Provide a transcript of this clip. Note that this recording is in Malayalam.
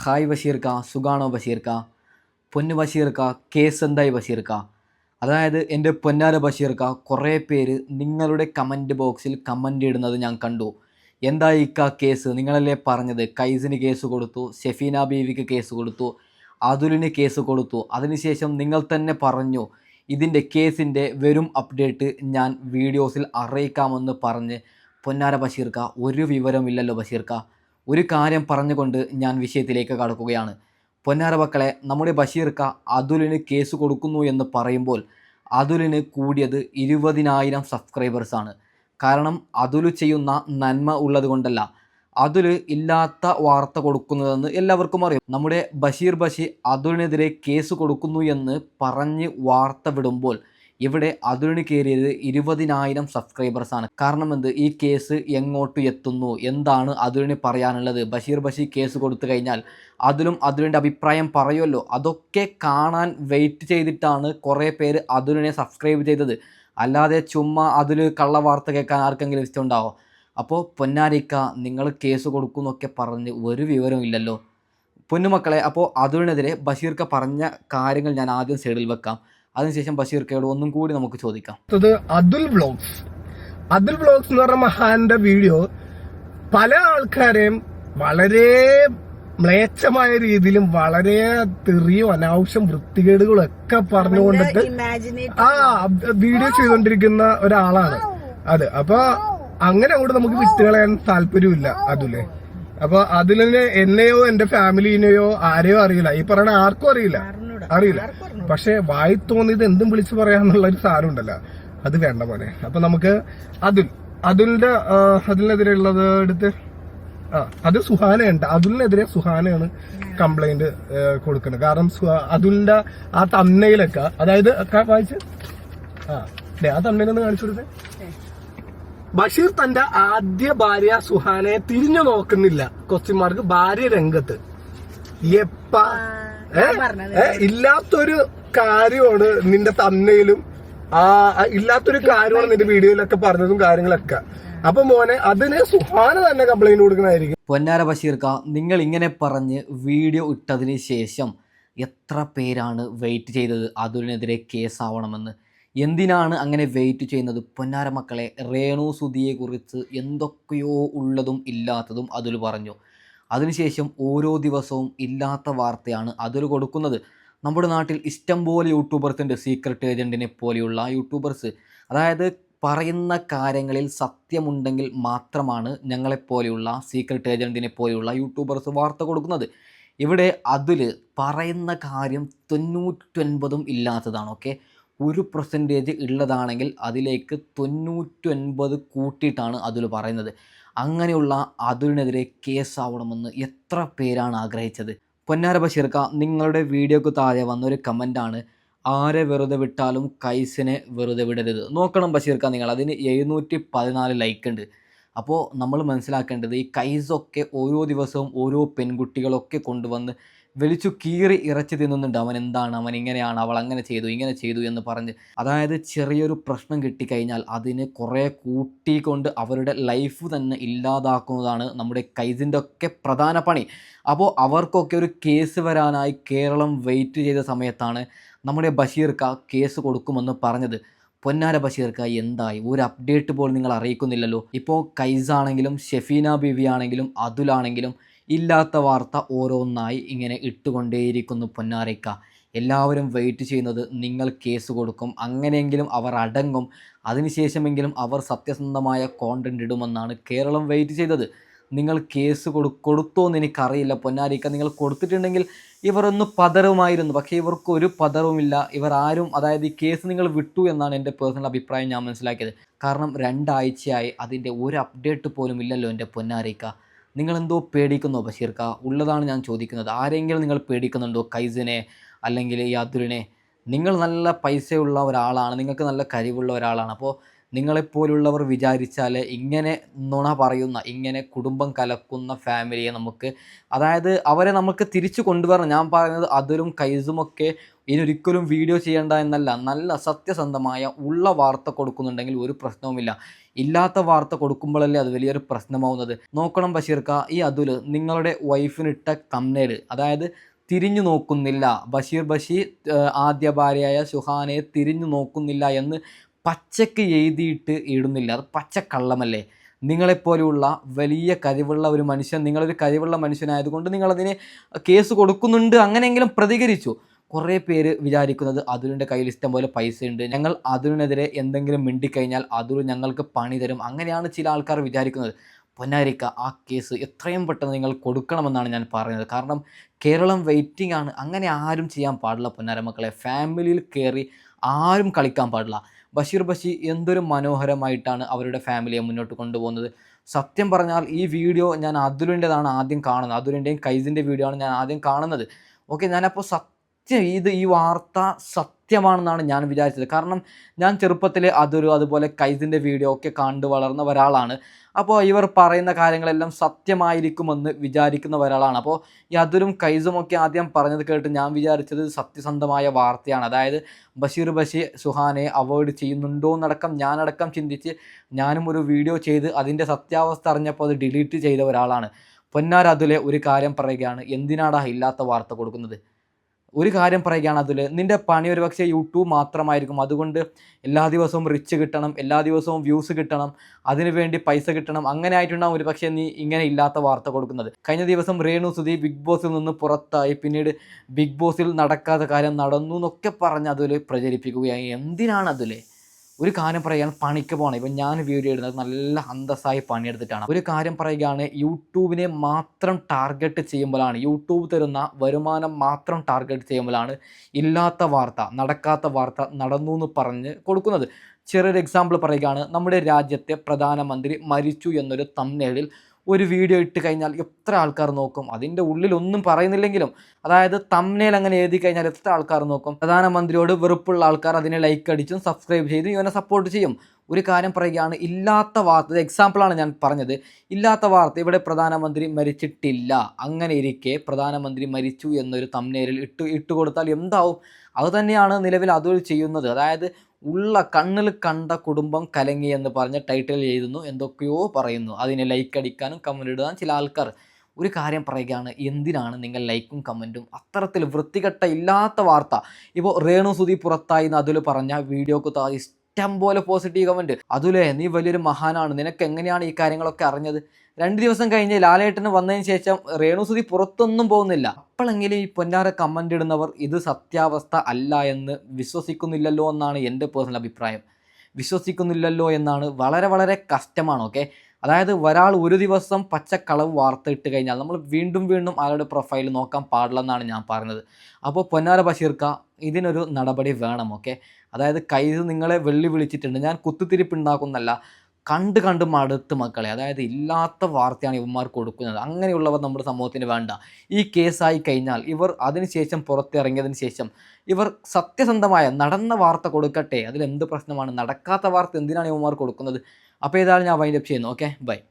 ഹായ് ബഷീർക്ക സുഖാണോ ബഷീർക്ക? പൊന്നു ബഷീർക്ക കേസ് എന്തായി ബഷീർക്ക? അതായത് എന്റെ പൊന്നാര ബഷീർക്ക കുറേ പേര് നിങ്ങളുടെ കമന്റ് ബോക്സിൽ കമന്റ് ഇടുന്നത് ഞാൻ കണ്ടു. എന്തായി ഇക്ക കേസ്? നിങ്ങളല്ലേ പറഞ്ഞത്? കൈസിന് കേസ് കൊടുത്തു ഷെഫീന ബീവിക്ക് കേസ് കൊടുത്തു അതുലിന് കേസ് കൊടുത്തു. അതിനുശേഷം നിങ്ങൾ തന്നെ പറഞ്ഞു ഇതിന്റെ കേസിന്റെ വരും അപ്ഡേറ്റ് ഞാൻ വീഡിയോസിൽ അറിയിക്കാമെന്ന് പറഞ്ഞ് പൊന്നാര ബഷീർക്ക ഒരു വിവരമില്ലല്ലോ ബഷീർക്ക. ഒരു കാര്യം പറഞ്ഞുകൊണ്ട് ഞാൻ വിഷയത്തിലേക്ക് കടക്കുകയാണ്. പൊന്നാര മക്കളെ നമ്മുടെ ബഷീർക്ക അതുലിന് കേസ് കൊടുക്കുന്നു എന്ന് പറയുമ്പോൾ അതുലിന് കൂടിയത് ഇരുപതിനായിരം സബ്സ്ക്രൈബേഴ്സാണ് കാരണം അതുൽ ചെയ്യുന്ന നന്മ ഉള്ളത് കൊണ്ടല്ല. അതുൽ ഇല്ലാത്ത വാർത്ത കൊടുക്കുന്നതെന്ന് എല്ലാവർക്കും അറിയാം. നമ്മുടെ ബഷീർ ബഷീർ അതുലിനെതിരെ കേസ് കൊടുക്കുന്നു എന്ന് പറഞ്ഞ് വാർത്ത വിടുമ്പോൾ ഇവിടെ അതിന് കയറിയത് ഇരുപതിനായിരം സബ്സ്ക്രൈബേഴ്സാണ്. കാരണം എന്ത്? ഈ കേസ് എങ്ങോട്ട് എത്തുന്നു? എന്താണ് അതിന് പറയാനുള്ളത്? ബഷീർ ബഷീർ കേസ് കൊടുത്തു കഴിഞ്ഞാൽ അതിലും അതിലിന്റെ അഭിപ്രായം പറയുമല്ലോ. അതൊക്കെ കാണാൻ വെയിറ്റ് ചെയ്തിട്ടാണ് കുറേ പേര് അതിലിനെ സബ്സ്ക്രൈബ് ചെയ്തത്. അല്ലാതെ ചുമ്മാ അതിൽ കള്ള വാർത്ത കേൾക്കാൻ ആർക്കെങ്കിലും ഇഷ്ടമുണ്ടാവോ? അപ്പോൾ പൊന്നാരിക്ക നിങ്ങൾ കേസ് കൊടുക്കുമെന്നൊക്കെ പറഞ്ഞ് ഒരു വിവരവും ഇല്ലല്ലോ. പൊന്നുമക്കളെ അപ്പോൾ അതിനെതിരെ ബഷീർക്ക പറഞ്ഞ കാര്യങ്ങൾ ഞാൻ ആദ്യം സൈഡിൽ വെക്കാം. അതിനുശേഷം ബഷീർക്കയോട് ഒന്നും കൂടി നമുക്ക് ചോദിക്കാം. അതുൽ ബ്ലോഗ്സ് അതുൽ ബ്ലോഗ്സ് എന്ന് പറഞ്ഞ മഹാന്റെ വീഡിയോ പല ആൾക്കാരെയും വളരെ മ്ലേച്ഛമായ രീതിയിലും വളരെ തെറിയും അനാവശ്യം വൃത്തികേടുകളും ഒക്കെ പറഞ്ഞുകൊണ്ടിട്ട് ആ വീഡിയോ ചെയ്തുകൊണ്ടിരിക്കുന്ന ഒരാളാണ്. അതെ അപ്പൊ അങ്ങനെ അങ്ങോട്ട് നമുക്ക് വിട്ടുകളയാൻ താല്പര്യമില്ല അതുലെ. അപ്പൊ അതിനെ എന്നെയോ എന്റെ ഫാമിലിനെയോ ആരെയോ അറിയില്ല. ഈ പറയണ ആർക്കും അറിയില്ല. അറിയില്ല. പക്ഷെ വായി തോന്നിയത് എന്തും വിളിച്ചു പറയാന്നുള്ള ഒരു സാധനം ഉണ്ടല്ലോ അത് വേണ്ട പോലെ അപ്പൊ നമുക്ക് അതുൽ അതുലിന്റെ ആ, അതിനെതിരെ ഉള്ളത് എടുത്ത് ആ അത് സുഹാനയുണ്ട്. അതുലിനെതിരെ സുഹാനയാണ് കംപ്ലൈന്റ് കൊടുക്കുന്നത്. കാരണം അതുലിന്റെ ആ തന്നയിലൊക്കെ അതായത് വായിച്ച്. ആ ആ തന്നയിലൊന്ന് കാണിച്ചു കൊടുത്തേ. ബഷീർ തന്റെ ആദ്യ ഭാര്യ സുഹാനയെ തിരിഞ്ഞു നോക്കുന്നില്ല കൊച്ചിമാർക്ക് ഭാര്യ രംഗത്ത്. എപ്പ? ഇല്ലാത്തൊരു കാര്യമാണ് നിന്റെ തന്നയിലും ആ ഇല്ലാത്തൊരു കാര്യമാണ് നിന്റെ വീഡിയോയിലൊക്കെ പറഞ്ഞതും കാര്യങ്ങളൊക്കെ. അപ്പൊ മോനെ അതിന് സുഹാന തന്നെ കംപ്ലൈന്റ് കൊടുക്കണായിരിക്കും പൊന്നാര ബഷീർക്ക നിങ്ങൾ ഇങ്ങനെ പറഞ്ഞ് വീഡിയോ ഇട്ടതിന് ശേഷം എത്ര പേരാണ് വെയിറ്റ് ചെയ്തത് അതുലിനെതിരെ കേസാവണമെന്ന്? എന്തിനാണ് അങ്ങനെ വെയിറ്റ് ചെയ്യുന്നത്? പൊന്നാര മക്കളെ രേണു സുധിയെക്കുറിച്ച് എന്തൊക്കെയോ ഉള്ളതും ഇല്ലാത്തതും അതുൽ പറഞ്ഞു. അതിനുശേഷം ഓരോ ദിവസവും ഇല്ലാത്ത വാർത്തയാണ് അതിൽ കൊടുക്കുന്നത്. നമ്മുടെ നാട്ടിൽ ഇഷ്ടംപോലെ യൂട്യൂബേഴ്സ് ഉണ്ട് സീക്രട്ട് ഏജന്റിനെ പോലെയുള്ള യൂട്യൂബേഴ്സ് അതായത് പറയുന്ന കാര്യങ്ങളിൽ സത്യമുണ്ടെങ്കിൽ മാത്രമാണ് ഞങ്ങളെപ്പോലെയുള്ള സീക്രട്ട് ഏജന്റിനെ പോലെയുള്ള യൂട്യൂബേഴ്സ് വാർത്ത കൊടുക്കുന്നത്. ഇവിടെ അതിൽ പറയുന്ന കാര്യം തൊണ്ണൂറ്റൊൻപതും ഇല്ലാത്തതാണ് ഓക്കെ ഒരു പെർസെന്റേജ് ഉള്ളതാണെങ്കിൽ അതിലേക്ക് തൊണ്ണൂറ്റൊൻപത് കൂട്ടിയിട്ടാണ് അതിൽ പറയുന്നത്. അങ്ങനെയുള്ള അതിനെതിരെ കേസാവണമെന്ന് എത്ര പേരാണ് ആഗ്രഹിച്ചത്? പൊന്നാര ബഷീർക്ക നിങ്ങളുടെ വീഡിയോക്ക് താഴെ വന്നൊരു കമന്റാണ് ആരെ വെറുതെ വിട്ടാലും കൈസിനെ വെറുതെ വിടരുത്. നോക്കണം ബഷീർക്ക നിങ്ങൾ അതിന് എഴുന്നൂറ്റി പതിനാല് ലൈക്ക് ഉണ്ട്. അപ്പോൾ നമ്മൾ മനസ്സിലാക്കേണ്ടത് ഈ കൈസൊക്കെ ഓരോ ദിവസവും ഓരോ പെൺകുട്ടികളൊക്കെ കൊണ്ടുവന്ന് വലിച്ചു കീറി ഇറച്ചി തിന്നുന്നുണ്ട്. അവൻ എന്താണ്? അവൻ ഇങ്ങനെയാണ്. അവൾ അങ്ങനെ ചെയ്തു ഇങ്ങനെ ചെയ്തു എന്ന് പറഞ്ഞ് അതായത് ചെറിയൊരു പ്രശ്നം കിട്ടിക്കഴിഞ്ഞാൽ അതിന് കുറേ കൂട്ടിക്കൊണ്ട് അവരുടെ ലൈഫ് തന്നെ ഇല്ലാതാക്കുന്നതാണ് നമ്മുടെ കൈസിന്റെ ഒക്കെ പ്രധാന പണി. അപ്പോൾ അവർക്കൊക്കെ ഒരു കേസ് വരാനായി കേരളം വെയിറ്റ് ചെയ്ത സമയത്താണ് നമ്മുടെ ബഷീർക്ക കേസ് കൊടുക്കുമെന്ന് പറഞ്ഞത്. പൊന്നാര ബഷീർക്ക എന്തായി? ഒരു അപ്ഡേറ്റ് പോലും നിങ്ങൾ അറിയിക്കുന്നില്ലല്ലോ. ഇപ്പോൾ കൈസാണെങ്കിലും ഷെഫീന ബിവി ആണെങ്കിലും അതുലാണെങ്കിലും ഇല്ലാത്ത വാർത്ത ഓരോന്നായി ഇങ്ങനെ ഇട്ടുകൊണ്ടേയിരിക്കുന്നു പൊന്നാരയ്ക്ക. എല്ലാവരും വെയിറ്റ് ചെയ്യുന്നത് നിങ്ങൾ കേസ് കൊടുക്കും. അങ്ങനെയെങ്കിലും അവർ അടങ്ങും. അതിനുശേഷമെങ്കിലും അവർ സത്യസന്ധമായ കോണ്ടന്റ് ഇടുമെന്നാണ് കേരളം വെയിറ്റ് ചെയ്തത്. നിങ്ങൾ കേസ് കൊടു കൊടുത്തോ എന്ന് എനിക്കറിയില്ല പൊന്നാരിക്ക നിങ്ങൾ കൊടുത്തിട്ടുണ്ടെങ്കിൽ ഇവരൊന്ന് പതറുമായിരുന്നു. പക്ഷേ ഇവർക്ക് ഒരു പതറുമില്ല. ഇവർ ആരും അതായത് ഈ കേസ് നിങ്ങൾ വിട്ടു എന്നാണ് എന്റെ പേഴ്സണൽ അഭിപ്രായം ഞാൻ മനസ്സിലാക്കിയത്. കാരണം രണ്ടാഴ്ചയായി അതിന്റെ ഒരു അപ്ഡേറ്റ് പോലും ഇല്ലല്ലോ എന്റെ പൊന്നാരിക്ക നിങ്ങൾ എന്തോ പേടിക്കുന്നോ ബഷീർക്ക? ഉള്ളതാണ് ഞാൻ ചോദിക്കുന്നത്. ആരെങ്കിലും നിങ്ങൾ പേടിക്കുന്നുണ്ടോ? കൈസിനെ അല്ലെങ്കിൽ അതുലിനെ നിങ്ങൾ നല്ല പൈസയുള്ള ഒരാളാണ്. നിങ്ങൾക്ക് നല്ല കഴിവുള്ള ഒരാളാണ്. അപ്പോൾ നിങ്ങളെപ്പോലുള്ളവർ വിചാരിച്ചാൽ ഇങ്ങനെ നുണ പറയുന്ന ഇങ്ങനെ കുടുംബം കലക്കുന്ന ഫാമിലിയെ നമുക്ക് അതായത് അവരെ നമുക്ക് തിരിച്ചു കൊണ്ടുവരണം. ഞാൻ പറയുന്നത് അതിലും കൈസുമൊക്കെ ഇനി ഒരിക്കലും വീഡിയോ ചെയ്യേണ്ട എന്നല്ല. നല്ല സത്യസന്ധമായ ഉള്ള വാർത്ത കൊടുക്കുന്നുണ്ടെങ്കിൽ ഒരു പ്രശ്നവുമില്ല. ഇല്ലാത്ത വാർത്ത കൊടുക്കുമ്പോഴല്ലേ അത് വലിയൊരു പ്രശ്നമാവുന്നത്. നോക്കണം ബഷീർക്ക ഈ അതുൽ നിങ്ങളുടെ വൈഫിനിട്ട തമ്നേൽ അതായത് തിരിഞ്ഞു നോക്കുന്നില്ല. ബഷീർ ബഷീർ ആദ്യ ഭാര്യയായ സുഹാനയെ തിരിഞ്ഞു നോക്കുന്നില്ല എന്ന് പച്ചക്ക് എഴുതിയിട്ട് ഇടുന്നില്ല. അത് പച്ചക്കള്ളമല്ലേ? നിങ്ങളെപ്പോലെയുള്ള വലിയ കഴിവുള്ള ഒരു മനുഷ്യൻ നിങ്ങളൊരു കഴിവുള്ള മനുഷ്യനായതുകൊണ്ട് നിങ്ങളതിന് കേസ് കൊടുക്കുന്നുണ്ട് അങ്ങനെയെങ്കിലും പ്രതികരിച്ചു. കുറേ പേര് വിചാരിക്കുന്നത് അതുലിന്റെ കയ്യിൽ ഇഷ്ടം പോലെ പൈസ ഉണ്ട് ഞങ്ങൾ അതിനെതിരെ എന്തെങ്കിലും മിണ്ടിക്കഴിഞ്ഞാൽ അതുൽ ഞങ്ങൾക്ക് പണി തരും. അങ്ങനെയാണ് ചില ആൾക്കാർ വിചാരിക്കുന്നത്. പൊന്നാരിക്ക ആ കേസ് എത്രയും പെട്ടെന്ന് നിങ്ങൾ കൊടുക്കണമെന്നാണ് ഞാൻ പറയുന്നത്. കാരണം കേരളം വെയിറ്റിംഗ് ആണ്. അങ്ങനെ ആരും ചെയ്യാൻ പാടില്ല പൊന്നാര മക്കളെ. ഫാമിലിയിൽ കയറി ആരും കളിക്കാൻ പാടില്ല. ബഷീർ ബഷി എന്തൊരു മനോഹരമായിട്ടാണ് അവരുടെ ഫാമിലിയെ മുന്നോട്ട് കൊണ്ടുപോകുന്നത്. സത്യം പറഞ്ഞാൽ ഈ വീഡിയോ ഞാൻ അതുലിന്റെതാണ് ആദ്യം കാണുന്നത്. അതുലിന്റെയും കൈസിന്റെ വീഡിയോ ആണ് ഞാൻ ആദ്യം കാണുന്നത്. ഓക്കെ ഞാനപ്പോൾ സത്യം ഇത് ഈ വാർത്ത സത്യമാണെന്നാണ് ഞാൻ വിചാരിച്ചത്. കാരണം ഞാൻ ചെറുപ്പത്തിൽ അതൊരു അതുപോലെ കൈസിന്റെ വീഡിയോ ഒക്കെ കണ്ടു വളർന്ന ഒരാളാണ്. അപ്പോൾ ഇവർ പറയുന്ന കാര്യങ്ങളെല്ലാം സത്യമായിരിക്കുമെന്ന് വിചാരിക്കുന്ന ഒരാളാണ്. അപ്പോൾ ഈ അതുരും കൈസും ഒക്കെ ആദ്യം പറഞ്ഞത് കേട്ട് ഞാൻ വിചാരിച്ചത് സത്യസന്ധമായ വാർത്തയാണ്. അതായത് ബഷീർ ബഷീർ സുഹാനെ അവോയ്ഡ് ചെയ്യുന്നുണ്ടോ എന്നടക്കം ഞാനടക്കം ചിന്തിച്ച് ഞാനും ഒരു വീഡിയോ ചെയ്ത് അതിന്റെ സത്യാവസ്ഥ അറിഞ്ഞപ്പോൾ അത് ഡിലീറ്റ് ചെയ്ത ഒരാളാണ്. പൊന്നാർ അതുലെ ഒരു കാര്യം പറയുകയാണ്. എന്തിനാടാ ഇല്ലാത്ത വാർത്ത കൊടുക്കുന്നത്? ഒരു കാര്യം പറയുകയാണ് അതിൽ നിന്റെ പണി ഒരു പക്ഷേ യൂട്യൂബ് മാത്രമായിരിക്കും. അതുകൊണ്ട് എല്ലാ ദിവസവും റിച്ച് കിട്ടണം എല്ലാ ദിവസവും വ്യൂസ് കിട്ടണം അതിനു വേണ്ടി പൈസ കിട്ടണം. അങ്ങനെ ആയിട്ടുണ്ടാവും ഒരു പക്ഷേ നീ ഇങ്ങനെ ഇല്ലാത്ത വാർത്ത കൊടുക്കുന്നത്. കഴിഞ്ഞ ദിവസം രേണു സുധി ബിഗ് ബോസിൽ നിന്ന് പുറത്തായി. പിന്നീട് ബിഗ് ബോസിൽ നടക്കാത്ത കാര്യം നടന്നു എന്നൊക്കെ പറഞ്ഞ് അതിൽ പ്രചരിപ്പിക്കുകയായി എന്തിനാണ് അതിൽ? ഒരു കാര്യം പറയുകയാണ് പണിക്ക് പോകണം. ഇപ്പം ഞാൻ വീഡിയോ ഇടുന്നത് നല്ല അന്തസ്സായി പണിയെടുത്തിട്ടാണ്. ഒരു കാര്യം പറയുകയാണ് യൂട്യൂബിനെ മാത്രം ടാർഗറ്റ് ചെയ്യുമ്പോഴാണ് യൂട്യൂബ് തരുന്ന വരുമാനം മാത്രം ടാർഗറ്റ് ചെയ്യുമ്പോഴാണ് ഇല്ലാത്ത വാർത്ത നടക്കാത്ത വാർത്ത നടന്നു എന്ന് പറഞ്ഞ് കൊടുക്കുന്നത്. ചെറിയൊരു എക്സാമ്പിൾ പറയുകയാണ് നമ്മുടെ രാജ്യത്തെ പ്രധാനമന്ത്രി മരിച്ചു എന്നൊരു തമ്മിലിൽ ഒരു വീഡിയോ ഇട്ട് കഴിഞ്ഞാൽ എത്ര ആൾക്കാർ നോക്കും? അതിന്റെ ഉള്ളിൽ ഒന്നും പറയുന്നില്ലെങ്കിലും അതായത് തമ്മിൽ അങ്ങനെ എഴുതി കഴിഞ്ഞാൽ എത്ര ആൾക്കാർ നോക്കും? പ്രധാനമന്ത്രിയോട് വെറുപ്പുള്ള ആൾക്കാർ അതിനെ ലൈക്ക് അടിച്ചും സബ്സ്ക്രൈബ് ചെയ്തും ഇവനെ സപ്പോർട്ട് ചെയ്യും. ഒരു കാര്യം പറയുകയാണ് ഇല്ലാത്ത വാർത്ത എക്സാമ്പിളാണ് ഞാൻ പറഞ്ഞത്. ഇല്ലാത്ത വാർത്ത ഇവിടെ പ്രധാനമന്ത്രി മരിച്ചിട്ടില്ല. അങ്ങനെ ഇരിക്കെ പ്രധാനമന്ത്രി മരിച്ചു എന്നൊരു തമ്മിലിൽ ഇട്ട് ഇട്ട് കൊടുത്താൽ എന്താവും? അത് തന്നെയാണ് നിലവിൽ അതൊരു ചെയ്യുന്നത്. അതായത് ഉള്ള കണ്ണിൽ കണ്ട കുടുംബം കലങ്ങി എന്ന് പറഞ്ഞ് ടൈറ്റിൽ എഴുതുന്നു എന്തൊക്കെയോ പറയുന്നു. അതിനെ ലൈക്ക് അടിക്കാനും കമന്റ് ഇടാനും ചില ആൾക്കാർ ഒരു കാര്യം പറയുകയാണ് എന്തിനാണ് നിങ്ങൾ ലൈക്കും കമന്റും അത്തരത്തിൽ വൃത്തികെട്ട ഇല്ലാത്ത വാർത്ത. ഇപ്പോൾ രേണു സുധി പുറത്തായി എന്ന് അതിൽ പറഞ്ഞ വീഡിയോക്ക് താ ഇഷ്ടം പോലെ പോസിറ്റീവ് കമന്റ് അതുലേ നീ വലിയൊരു മഹാനാണ്. നിനക്ക് എങ്ങനെയാണ് ഈ കാര്യങ്ങളൊക്കെ അറിഞ്ഞത്? രണ്ട് ദിവസം കഴിഞ്ഞ് ലാലേട്ടന് വന്നതിന് ശേഷം രേണുസുതി പുറത്തൊന്നും പോകുന്നില്ല. അപ്പോഴെങ്കിലും ഈ പൊന്നാര കമന്റ് ഇടുന്നവർ ഇത് സത്യാവസ്ഥ അല്ല എന്ന് വിശ്വസിക്കുന്നില്ലല്ലോ എന്നാണ് എന്റെ പേഴ്സണൽ അഭിപ്രായം. വിശ്വസിക്കുന്നില്ലല്ലോ എന്നാണ് വളരെ വളരെ കഷ്ടമാണ് ഓക്കെ അതായത് ഒരാൾ ഒരു ദിവസം പച്ചക്കളവ് വാർത്ത ഇട്ട് കഴിഞ്ഞാൽ നമ്മൾ വീണ്ടും വീണ്ടും അയാളുടെ പ്രൊഫൈൽ നോക്കാൻ പാടില്ലെന്നാണ് ഞാൻ പറഞ്ഞത്. അപ്പോൾ പൊന്നാര ബഷീർക്ക ഇതിനൊരു നടപടി വേണം ഓക്കെ അതായത് കൈ നിങ്ങളെ വെള്ളി വിളിച്ചിട്ടുണ്ട്. ഞാൻ കുത്തിത്തിരിപ്പ് ഉണ്ടാക്കുന്നല്ല കണ്ട് കണ്ട് മടുത്ത് മക്കളെ. അതായത് ഇല്ലാത്ത വാർത്തയാണ് ഇവന്മാർ കൊടുക്കുന്നത്. അങ്ങനെയുള്ളവർ നമ്മുടെ സമൂഹത്തിന് വേണ്ട. ഈ കേസായി കഴിഞ്ഞാൽ ഇവർ അതിനുശേഷം പുറത്തിറങ്ങിയതിന് ശേഷം ഇവർ സത്യസന്ധമായ നടന്ന വാർത്ത കൊടുക്കട്ടെ. അതിലെന്ത് പ്രശ്നമാണ്? നടക്കാത്ത വാർത്ത എന്തിനാണ് ഇവന്മാർ കൊടുക്കുന്നത്? അപ്പോൾ ഏതായാലും ഞാൻ വൈൻഡപ്പ് ചെയ്യുന്നു. ഓക്കെ? ബൈ.